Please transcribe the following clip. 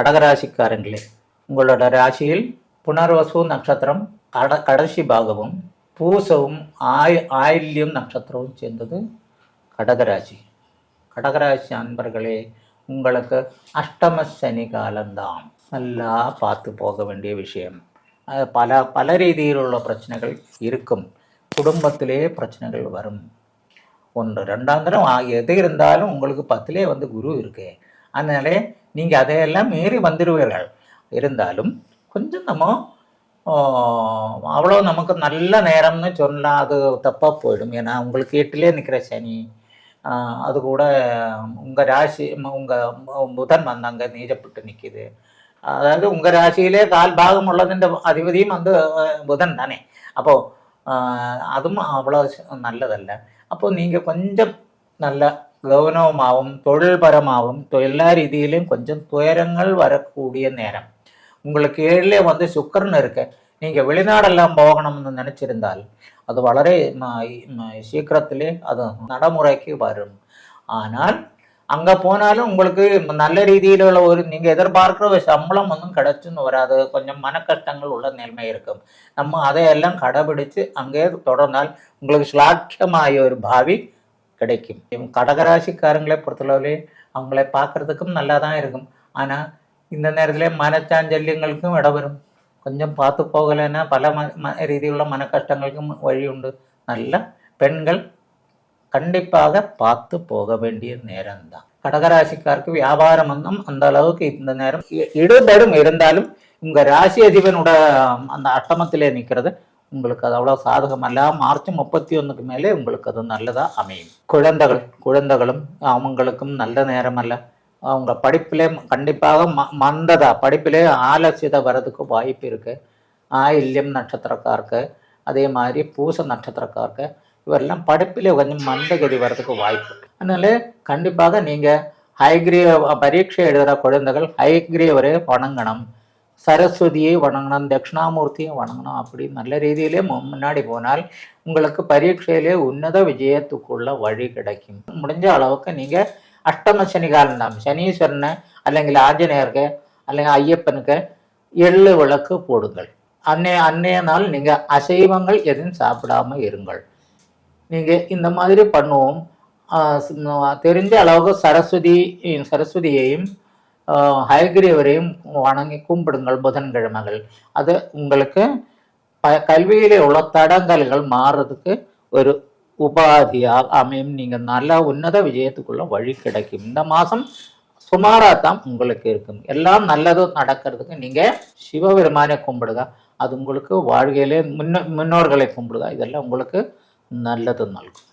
கடகராசிக்காரங்களே உங்களோட ராசியில் புனர்வசு நட்சத்திரம் கட கடைசி பாகமும் பூசவும் ஆய் ஆயில்யம் நட்சத்திரமும் சேர்ந்தது கடகராசி. கடகராசி அன்பர்களே உங்களுக்கு அஷ்டம சனி காலம்தான். நல்லா பார்த்து போக வேண்டிய விஷயம். பல பல ரீதியிலுள்ள பிரச்சனைகள் இருக்கும். குடும்பத்திலே பிரச்சனைகள் வரும். ஒன்று ரெண்டாம் தரம் எது இருந்தாலும் உங்களுக்கு பத்திலே வந்து குரு இருக்கு. அதனாலே நீங்கள் அதையெல்லாம் மீறி வந்துடுவீர்கள் இருந்தாலும் கொஞ்சம் நம்ம அவ்வளோ நமக்கு நல்ல நேரம்னு சொன்னால் அது தப்பாக போயிடும். ஏன்னா உங்களுக்கு எட்டுலேயே நிற்கிற சனி அது கூட உங்கள் ராசி உங்கள் புதன் வந்தாங்க நீஜப்பட்டு நிற்கிது அதாவது உங்கள் ராசியிலே கால் பாகம் உள்ளதின் அதிபதியும் வந்து புதன் தானே. அப்போது அதுவும் அவ்வளோ நல்லதல்ல. அப்போது நீங்கள் கொஞ்சம் நல்ல கவனமாகவும் தொழில்பரமாகவும் எல்லா ரீதியிலையும் கொஞ்சம் துயரங்கள் வரக்கூடிய நேரம். உங்களுக்கு ஏழிலே வந்து சுக்கரன் இருக்க. நீங்கள் வெளிநாடெல்லாம் போகணும்னு நினச்சிருந்தால் அது வளரே சீக்கிரத்திலே அது நடைமுறைக்கு வரும். ஆனால் அங்கே போனாலும் உங்களுக்கு நல்ல ரீதியில் ஒரு நீங்கள் எதிர்பார்க்குற ஒரு சம்பளம் ஒன்றும் கிடச்சுன்னு வராது. கொஞ்சம் மன கஷ்டங்கள் உள்ள நிலைமை இருக்கும். நம்ம அதையெல்லாம் கடைபிடித்து அங்கே தொடர்ந்தால் உங்களுக்கு ஸ்லாக்கியமாய ஒரு பாவி கிடைக்கும். கடகராசிக்காரங்களை பொறுத்தளவுலே அவங்கள பார்க்குறதுக்கும் நல்லா தான் இருக்கும். ஆனால் இந்த நேரத்தில் மனச்சாஞ்சல்யங்களுக்கும் இடம் வரும் கொஞ்சம் பார்த்து போகலைன்னா பல ம ரீதியுள்ள மன கஷ்டங்களுக்கும் வழி உண்டு. நல்ல பெண்கள் கண்டிப்பாக பார்த்து போக வேண்டிய நேரம்தான். கடகராசிக்காருக்கு வியாபாரம் ஒன்றும் அந்த அளவுக்கு இந்த நேரம் ஈடுபடும் இருந்தாலும் உங்கள் ராசி அதிபனோட அந்த அட்டமத்திலே நிற்கிறது உங்களுக்கு அது அவ்வளோ சாதகம் அல்ல மார்ச் முப்பத்தி ஒன்றுக்கு மேலே உங்களுக்கு அது நல்லதா அமையும். குழந்தைகள் குழந்தைகளும் அவங்களுக்கும் நல்ல நேரம் அல்ல. அவங்க படிப்பிலே கண்டிப்பாக ம மந்ததா படிப்பிலே ஆலசியதை வர்றதுக்கு வாய்ப்பு இருக்கு. ஆயில்யம் நட்சத்திரக்காருக்கு அதே மாதிரி பூச நட்சத்திரக்காருக்கு இவரெல்லாம் படிப்பிலே கொஞ்சம் மந்தகதி வர்றதுக்கு வாய்ப்பு அதனால கண்டிப்பாக நீங்கள் ஹைகிரிய பரீட்சை எழுதுகிற குழந்தைகள் ஹைகிரியவரே வணங்கணும். சரஸ்வதியை வணங்கணும் தட்சிணாமூர்த்தியும் வணங்கணும் அப்படி நல்ல ரீதியிலே முன்னாடி போனால் உங்களுக்கு பரீட்சையிலே உன்னத விஜயத்துக்குள்ள வழி கிடைக்கும் முடிஞ்ச அளவுக்கு நீங்கள் அஷ்டம சனிகாலம் தான் சனீஸ்வரனை அல்லங்க ஆஞ்சநேயருக்கு அல்லங்க ஐயப்பனுக்கு எள்ளு விளக்கு போடுங்கள் அன்னைய அன்னைய நாள் நீங்கள் அசைவங்கள் எதுவும் சாப்பிடாமல் இருங்கள் நீங்கள் இந்த மாதிரி பண்ணுவோம் தெரிஞ்ச அளவுக்கு சரஸ்வதி சரஸ்வதியையும் ஆஹ் வணங்கி கும்பிடுங்கள் புதன்கிழமைகள். அது உங்களுக்கு ப கல்வியிலே உள்ள தடங்கல்கள் மாறுறதுக்கு ஒரு உபாதியாக அமையும். நீங்கள் நல்ல உன்னத விஜயத்துக்குள்ள வழி கிடைக்கும். இந்த மாதம் சுமாராக தான் உங்களுக்கு இருக்கும். எல்லாம் நல்லதும் நடக்கிறதுக்கு நீங்கள் சிவபெருமானை கும்பிடுங்க. அது உங்களுக்கு வாழ்க்கையிலே முன்ன முன்னோர்களை கும்பிடுங்க. இதெல்லாம் உங்களுக்கு நல்லது நல்கும்.